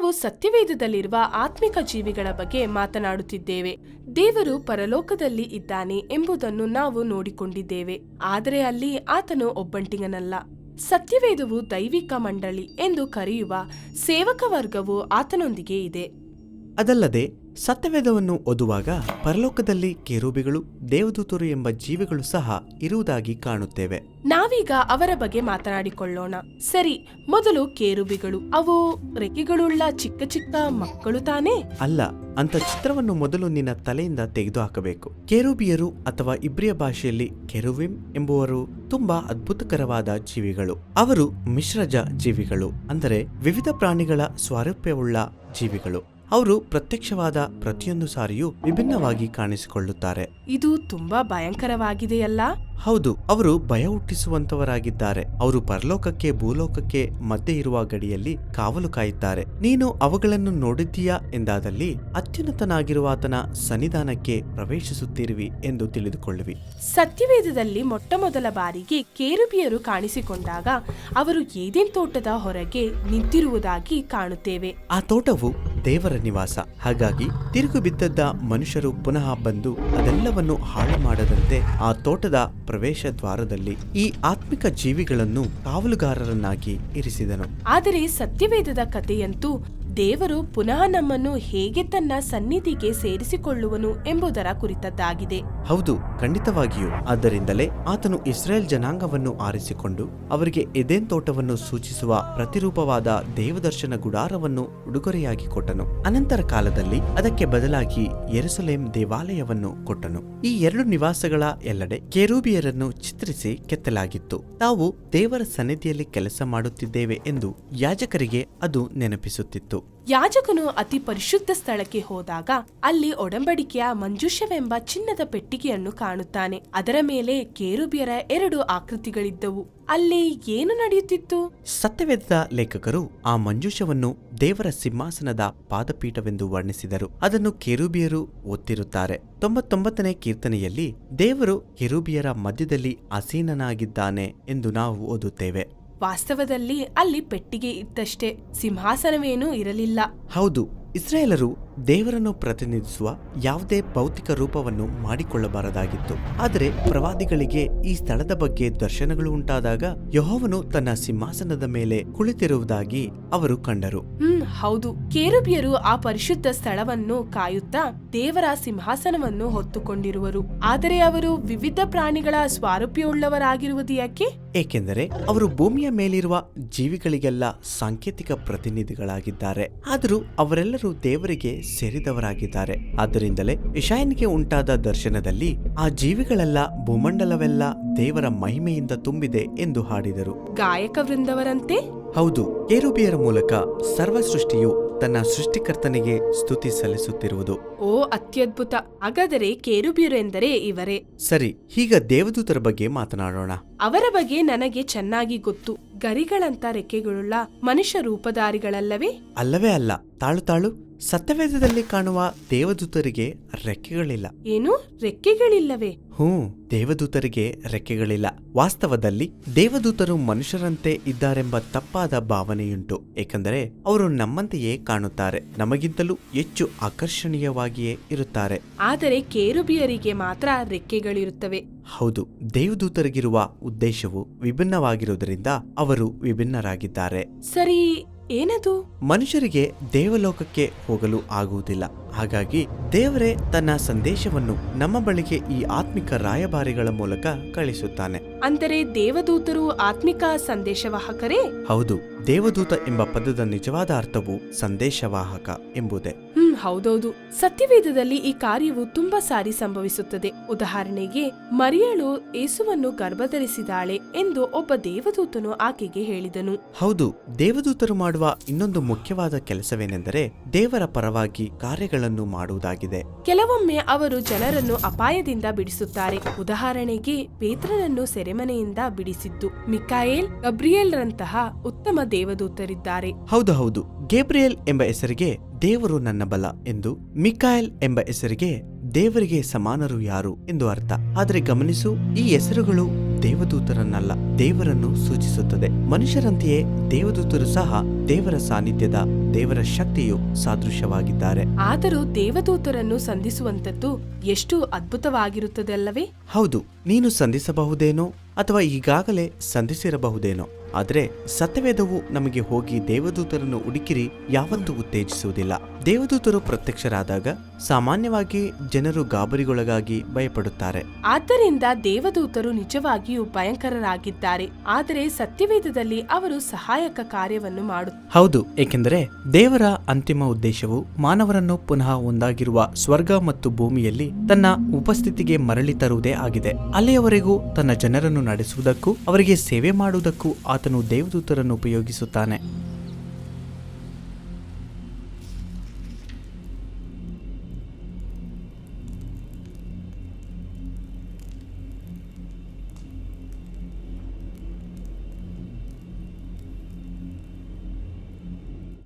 ನಾವು ಸತ್ಯವೇದದಲ್ಲಿರುವ ಆತ್ಮಿಕ ಜೀವಿಗಳ ಬಗ್ಗೆ ಮಾತನಾಡುತ್ತಿದ್ದೇವೆ. ದೇವರು ಪರಲೋಕದಲ್ಲಿ ಇದ್ದಾನೆ ಎಂಬುದನ್ನು ನಾವು ನೋಡಿಕೊಂಡಿದ್ದೇವೆ. ಆದರೆ ಅಲ್ಲಿ ಆತನು ಒಬ್ಬಂಟಿಗನಲ್ಲ. ಸತ್ಯವೇದವು ದೈವಿಕ ಮಂಡಳಿ ಎಂದು ಕರೆಯುವ ಸೇವಕ ವರ್ಗವು ಆತನೊಂದಿಗೆ ಇದೆ. ಅದಲ್ಲದೆ ಸತ್ಯವೇದವನ್ನು ಓದುವಾಗ ಪರಲೋಕದಲ್ಲಿ ಕೆರೂಬಿಗಳು ದೇವದೂತರು ಎಂಬ ಜೀವಿಗಳು ಸಹ ಇರುವುದಾಗಿ ಕಾಣುತ್ತೇವೆ. ನಾವೀಗ ಅವರ ಬಗ್ಗೆ ಮಾತನಾಡಿಕೊಳ್ಳೋಣ. ಸರಿ ಮೊದಲು ಕೇರುಬಿಗಳು. ಅವು ರೆಕ್ಕೆಗಳುಳ್ಳ ಚಿಕ್ಕ ಚಿಕ್ಕ ಮಕ್ಕಳು ತಾನೇ? ಅಲ್ಲ ಅಂತ ಚಿತ್ರವನ್ನು ಮೊದಲು ನಿನ್ನ ತಲೆಯಿಂದ ತೆಗೆದು ಹಾಕಬೇಕು ಕೆರೂಬಿಯರು ಅಥವಾ ಇಬ್ರಿಯ ಭಾಷೆಯಲ್ಲಿ ಕೆರುವಿಮ್ ಎಂಬುವರು ತುಂಬಾ ಅದ್ಭುತಕರವಾದ ಜೀವಿಗಳು. ಅವರು ಮಿಶ್ರಜ ಜೀವಿಗಳು ಅಂದರೆ ವಿವಿಧ ಪ್ರಾಣಿಗಳ ಸ್ವಾರೂಪ್ಯವುಳ್ಳ ಜೀವಿಗಳು. ಅವರು ಪ್ರತ್ಯಕ್ಷವಾದ ಪ್ರತಿಯೊಂದು ಸಾರಿಯೂ ವಿಭಿನ್ನವಾಗಿ ಕಾಣಿಸಿಕೊಳ್ಳುತ್ತಾರೆ. ಇದು ತುಂಬಾ ಭಯಂಕರವಾಗಿದೆಯಲ್ಲ? ಹೌದು ಅವರು ಭಯ ಹುಟ್ಟಿಸುವಂತವರಾಗಿದ್ದಾರೆ. ಅವರು ಪರಲೋಕಕ್ಕೆ ಭೂಲೋಕಕ್ಕೆ ಮಧ್ಯೆ ಇರುವ ಗಡಿಯಲ್ಲಿ ಕಾವಲು ಕಾಯುತ್ತಾರೆ. ನೀನು ಅವುಗಳನ್ನು ನೋಡಿದ್ದೀಯಾ ಎಂದಾದಲ್ಲಿ ಅತ್ಯುನ್ನತನಾಗಿರುವ ಆತನ ಸನ್ನಿಧಾನಕ್ಕೆ ಪ್ರವೇಶಿಸುತ್ತಿರುವಿ ಎಂದು ತಿಳಿದುಕೊಳ್ಳುವಿ. ಸತ್ಯವೇದದಲ್ಲಿ ಮೊಟ್ಟ ಮೊದಲ ಬಾರಿಗೆ ಕೇರುಬಿಯರು ಕಾಣಿಸಿಕೊಂಡಾಗ ಅವರು ಏದೇನ್ ತೋಟದ ಹೊರಗೆ ನಿಂತಿರುವುದಾಗಿ ಕಾಣುತ್ತೇವೆ. ಆ ತೋಟವು ದೇವರ ನಿವಾಸ. ಹಾಗಾಗಿ ತಿರುಗು ಬಿದ್ದದ್ದ ಮನುಷ್ಯರು ಪುನಃ ಬಂದು ಅದೆಲ್ಲವನ್ನು ಹಾಳು ಮಾಡದಂತೆ ಆ ತೋಟದ ಪ್ರವೇಶ ದ್ವಾರದಲ್ಲಿ ಈ ಆತ್ಮಿಕ ಜೀವಿಗಳನ್ನು ಕಾವಲುಗಾರರನ್ನಾಗಿ ಇರಿಸಿದನು. ಆದರೆ ಸತ್ಯವೇದದ ಕಥೆಯಂತೂ ದೇವರು ಪುನಃ ನಮ್ಮನ್ನು ಹೇಗೆ ತನ್ನ ಸನ್ನಿಧಿಗೆ ಸೇರಿಸಿಕೊಳ್ಳುವನು ಎಂಬುದರ ಕುರಿತದ್ದಾಗಿದೆ. ಹೌದು, ಖಂಡಿತವಾಗಿಯೂ. ಆದ್ದರಿಂದಲೇ ಆತನು ಇಸ್ರೇಲ್ ಜನಾಂಗವನ್ನು ಆರಿಸಿಕೊಂಡು ಅವರಿಗೆ ಎದೆನ್ ತೋಟವನ್ನು ಸೂಚಿಸುವ ಪ್ರತಿರೂಪವಾದ ದೇವದರ್ಶನ ಗುಡಾರವನ್ನು ಉಡುಗೊರೆಯಾಗಿ ಕೊಟ್ಟನು. ಅನಂತರ ಕಾಲದಲ್ಲಿ ಅದಕ್ಕೆ ಬದಲಾಗಿ ಯೆರೂಸಲೇಂ ದೇವಾಲಯವನ್ನು ಕೊಟ್ಟನು. ಈ ಎರಡು ನಿವಾಸಗಳ ಎಲ್ಲೆಡೆ ಕೆರೂಬಿಯರನ್ನು ಚಿತ್ರಿಸಿ ಕೆತ್ತಲಾಗಿತ್ತು. ತಾವು ದೇವರ ಸನ್ನಿಧಿಯಲ್ಲಿ ಕೆಲಸ ಮಾಡುತ್ತಿದ್ದೇವೆ ಎಂದು ಯಾಜಕರಿಗೆ ಅದು ನೆನಪಿಸುತ್ತಿತ್ತು. ಯಾಜಕನು ಅತಿ ಪರಿಶುದ್ಧ ಸ್ಥಳಕ್ಕೆ ಹೋದಾಗ ಅಲ್ಲಿ ಒಡಂಬಡಿಕೆಯ ಮಂಜುಷವೆಂಬ ಚಿನ್ನದ ಪೆಟ್ಟಿಗೆಯನ್ನು ಕಾಣುತ್ತಾನೆ. ಅದರ ಮೇಲೆ ಕೇರುಬಿಯರ ಎರಡು ಆಕೃತಿಗಳಿದ್ದವು. ಅಲ್ಲಿ ಏನು ನಡೆಯುತ್ತಿತ್ತು? ಸತ್ಯವೇದದ ಲೇಖಕರು ಆ ಮಂಜುಷವನ್ನು ದೇವರ ಸಿಂಹಾಸನದ ಪಾದಪೀಠವೆಂದು ವರ್ಣಿಸಿದರು. ಅದನ್ನು ಕೆರೂಬಿಯರು ಒತ್ತಿರುತ್ತಾರೆ. ತೊಂಬತ್ತೊಂಬತ್ತನೇ ಕೀರ್ತನೆಯಲ್ಲಿ ದೇವರು ಕೆರೂಬಿಯರ ಮಧ್ಯದಲ್ಲಿ ಅಸೀನನಾಗಿದ್ದಾನೆ ಎಂದು ನಾವು ಓದುತ್ತೇವೆ. ವಾಸ್ತವದಲ್ಲಿ ಅಲ್ಲಿ ಪೆಟ್ಟಿಗೆ ಇತ್ತಷ್ಟೇ ಸಿಂಹಾಸನವೇನೂ ಇರಲಿಲ್ಲ. ಹೌದು. ಇಸ್ರಾಯೇಲರು ದೇವರನ್ನು ಪ್ರತಿನಿಧಿಸುವ ಯಾವುದೇ ಭೌತಿಕ ರೂಪವನ್ನು ಮಾಡಿಕೊಳ್ಳಬಾರದಾಗಿತ್ತು. ಆದರೆ ಪ್ರವಾದಿಗಳಿಗೆ ಈ ಸ್ಥಳದ ಬಗ್ಗೆ ದರ್ಶನಗಳು ಉಂಟಾದಾಗ ಯಹೋವನು ತನ್ನ ಸಿಂಹಾಸನದ ಮೇಲೆ ಕುಳಿತಿರುವುದಾಗಿ ಅವರು ಕಂಡರು. ಹ್ಮ್ ಹೌದು. ಕೇರುಬಿಯರು ಆ ಪರಿಶುದ್ಧ ಸ್ಥಳವನ್ನು ಕಾಯುತ್ತಾ ದೇವರ ಸಿಂಹಾಸನವನ್ನು ಹೊತ್ತುಕೊಂಡಿರುವರು. ಆದರೆ ಅವರು ವಿವಿಧ ಪ್ರಾಣಿಗಳ ಸ್ವಾರೂಪ್ಯವುಳ್ಳವರಾಗಿರುವುದು ಯಾಕೆ? ಏಕೆಂದರೆ ಅವರು ಭೂಮಿಯ ಮೇಲಿರುವ ಜೀವಿಗಳಿಗೆಲ್ಲ ಸಾಂಕೇತಿಕ ಪ್ರತಿನಿಧಿಗಳಾಗಿದ್ದಾರೆ. ಆದರೂ ಅವರೆಲ್ಲರೂ ದೇವರಿಗೆ ಸೇರಿದವರಾಗಿದ್ದಾರೆ. ಆದ್ದರಿಂದಲೇ ಇಶಾಯನಿಗೆ ಉಂಟಾದ ದರ್ಶನದಲ್ಲಿ ಆ ಜೀವಿಗಳೆಲ್ಲ ಭೂಮಂಡಲವೆಲ್ಲ ದೇವರ ಮಹಿಮೆಯಿಂದ ತುಂಬಿದೆ ಎಂದು ಹಾಡಿದರು. ಗಾಯಕ ವೃಂದವರಂತೆ ಹೌದು ಏರುಬಿಯರ ಮೂಲಕ ಸರ್ವ ಸೃಷ್ಟಿಯು ತನ್ನ ಸೃಷ್ಟಿಕರ್ತನಿಗೆ ಸ್ತುತಿ ಸಲ್ಲಿಸುತ್ತಿರುವುದು. ಓ ಅತ್ಯದ್ಭುತ. ಹಾಗಾದರೆ ಕೇರುಬಿಯರು ಎಂದರೆ ಇವರೇ? ಸರಿ ಈಗ ದೇವದೂತರ ಬಗ್ಗೆ ಮಾತನಾಡೋಣ. ಅವರ ಬಗ್ಗೆ ನನಗೆ ಚೆನ್ನಾಗಿ ಗೊತ್ತು. ಗರಿಗಳಂತ ರೆಕ್ಕೆಗಳುಳ್ಳ ಮನುಷ್ಯ ರೂಪಧಾರಿಗಳಲ್ಲವೇ? ಅಲ್ಲವೇ ಅಲ್ಲ. ತಾಳು ತಾಳು. ಸತ್ಯವೇದದಲ್ಲಿ ಕಾಣುವ ದೇವದೂತರಿಗೆ ರೆಕ್ಕೆಗಳಿಲ್ಲ. ಏನು? ರೆಕ್ಕೆಗಳಿಲ್ಲವೇ? ಹ್ಞೂ ದೇವದೂತರಿಗೆ ರೆಕ್ಕೆಗಳಿಲ್ಲ. ವಾಸ್ತವದಲ್ಲಿ ದೇವದೂತರು ಮನುಷ್ಯರಂತೆ ಇದ್ದಾರೆಂಬ ತಪ್ಪಾದ ಭಾವನೆಯುಂಟು. ಏಕೆಂದರೆ ಅವರು ನಮ್ಮಂತೆಯೇ ಕಾಣುತ್ತಾರೆ. ನಮಗಿಂತಲೂ ಹೆಚ್ಚು ಆಕರ್ಷಣೀಯವಾಗಿಯೇ ಇರುತ್ತಾರೆ. ಆದರೆ ಕೇರುಬಿಯರಿಗೆ ಮಾತ್ರ ರೆಕ್ಕೆಗಳಿರುತ್ತವೆ. ಹೌದು ದೇವದೂತರಿಗಿರುವ ಉದ್ದೇಶವು ವಿಭಿನ್ನವಾಗಿರುವುದರಿಂದ ಅವರು ವಿಭಿನ್ನರಾಗಿದ್ದಾರೆ. ಸರಿ ಏನದು? ಮನುಷ್ಯರಿಗೆ ದೇವಲೋಕಕ್ಕೆ ಹೋಗಲು ಆಗುವುದಿಲ್ಲ. ಹಾಗಾಗಿ ದೇವರೇ ತನ್ನ ಸಂದೇಶವನ್ನು ನಮ್ಮ ಬಳಿಗೆ ಈ ಆತ್ಮಿಕ ರಾಯಭಾರಿಗಳ ಮೂಲಕ ಕಳಿಸುತ್ತಾನೆ. ಅಂದರೆ ದೇವದೂತರು ಆತ್ಮಿಕ ಸಂದೇಶವಾಹಕರೇ? ಹೌದು ದೇವದೂತ ಎಂಬ ಪದದ ನಿಜವಾದ ಅರ್ಥವು ಸಂದೇಶವಾಹಕ ಎಂಬುದೇ. ಹ್ಮ್ ಹೌದೌದು. ಸತ್ಯವೇದದಲ್ಲಿ ಈ ಕಾರ್ಯವು ತುಂಬಾ ಸಾರಿ ಸಂಭವಿಸುತ್ತದೆ. ಉದಾಹರಣೆಗೆ ಮರಿಯಳು ಏಸುವನ್ನು ಗರ್ಭಧರಿಸಿದಾಳೆ ಎಂದು ಒಬ್ಬ ದೇವದೂತನು ಆಕೆಗೆ ಹೇಳಿದನು. ಹೌದು ದೇವದೂತರು ಮಾಡುವ ಇನ್ನೊಂದು ಮುಖ್ಯವಾದ ಕೆಲಸವೇನೆಂದರೆ ದೇವರ ಪರವಾಗಿ ಕಾರ್ಯಗಳನ್ನು ಮಾಡುವುದಾಗಿದೆ. ಕೆಲವೊಮ್ಮೆ ಅವರು ಜನರನ್ನು ಅಪಾಯದಿಂದ ಬಿಡಿಸುತ್ತಾರೆ. ಉದಾಹರಣೆಗೆ ಪೇತ್ರನನ್ನು ಸೆರೆಮನೆಯಿಂದ ಬಿಡಿಸಿದ್ದು. ಮಿಕಾಯೇಲ್ ಗಬ್ರಿಯೇಲ್ ರಂತಹ ಉತ್ತಮ ದೇವದೂತರಿದ್ದಾರೆ. ಹೌದು ಹೌದು. ಗೇಬ್ರಿಯಲ್ ಎಂಬ ಹೆಸರಿಗೆ ದೇವರು ನನ್ನ ಬಲ ಎಂದು ಮಿಕಾಯಲ್ ಎಂಬ ಹೆಸರಿಗೆ ದೇವರಿಗೆ ಸಮಾನರು ಯಾರು ಎಂದು ಅರ್ಥ. ಆದರೆ ಗಮನಿಸು ಈ ಹೆಸರುಗಳು ದೇವದೂತರನ್ನಲ್ಲ ದೇವರನ್ನು ಸೂಚಿಸುತ್ತದೆ. ಮನುಷ್ಯರಂತೆಯೇ ದೇವದೂತರು ಸಹ ದೇವರ ಸಾನ್ನಿಧ್ಯದ ದೇವರ ಶಕ್ತಿಯು ಸಾದೃಶ್ಯವಾಗಿದ್ದಾರೆ. ಆದರೂ ದೇವದೂತರನ್ನು ಸಂಧಿಸುವಂತದ್ದು ಎಷ್ಟು ಅದ್ಭುತವಾಗಿರುತ್ತದೆ ಅಲ್ಲವೇ? ಹೌದು ನೀನು ಸಂಧಿಸಬಹುದೇನೋ ಅಥವಾ ಈಗಾಗಲೇ ಸಂಧಿಸಿರಬಹುದೇನೋ? ಆದರೆ ಸತ್ಯವೇದವು ನಮಗೆ ಹೋಗಿ ದೇವದೂತರನ್ನು ಹುಡುಕಿರಿ ಯಾವತ್ತೂ ಉತ್ತೇಜಿಸುವುದಿಲ್ಲ. ದೇವದೂತರು ಪ್ರತ್ಯಕ್ಷರಾದಾಗ ಸಾಮಾನ್ಯವಾಗಿ ಜನರು ಗಾಬರಿಗೊಳಗಾಗಿ ಭಯಪಡುತ್ತಾರೆ. ಆದ್ದರಿಂದ ದೇವದೂತರು ನಿಜವಾಗಿಯೂ ಭಯಂಕರರಾಗಿದ್ದಾರೆ. ಆದರೆ ಸತ್ಯವೇದದಲ್ಲಿ ಅವರು ಸಹಾಯಕ ಕಾರ್ಯವನ್ನು ಮಾಡು ಹೌದು ಏಕೆಂದರೆ ದೇವರ ಅಂತಿಮ ಉದ್ದೇಶವು ಮಾನವರನ್ನು ಪುನಃ ಒಂದಾಗಿರುವ ಸ್ವರ್ಗ ಮತ್ತು ಭೂಮಿಯಲ್ಲಿ ತನ್ನ ಉಪಸ್ಥಿತಿಗೆ ಮರಳಿ ತರುವುದೇ ಆಗಿದೆ. ಅಲ್ಲಿಯವರೆಗೂ ತನ್ನ ಜನರನ್ನು ನಡೆಸುವುದಕ್ಕೂ ಅವರಿಗೆ ಸೇವೆ ಮಾಡುವುದಕ್ಕೂ ಆತನು ದೇವದೂತರನ್ನು ಉಪಯೋಗಿಸುತ್ತಾನೆ.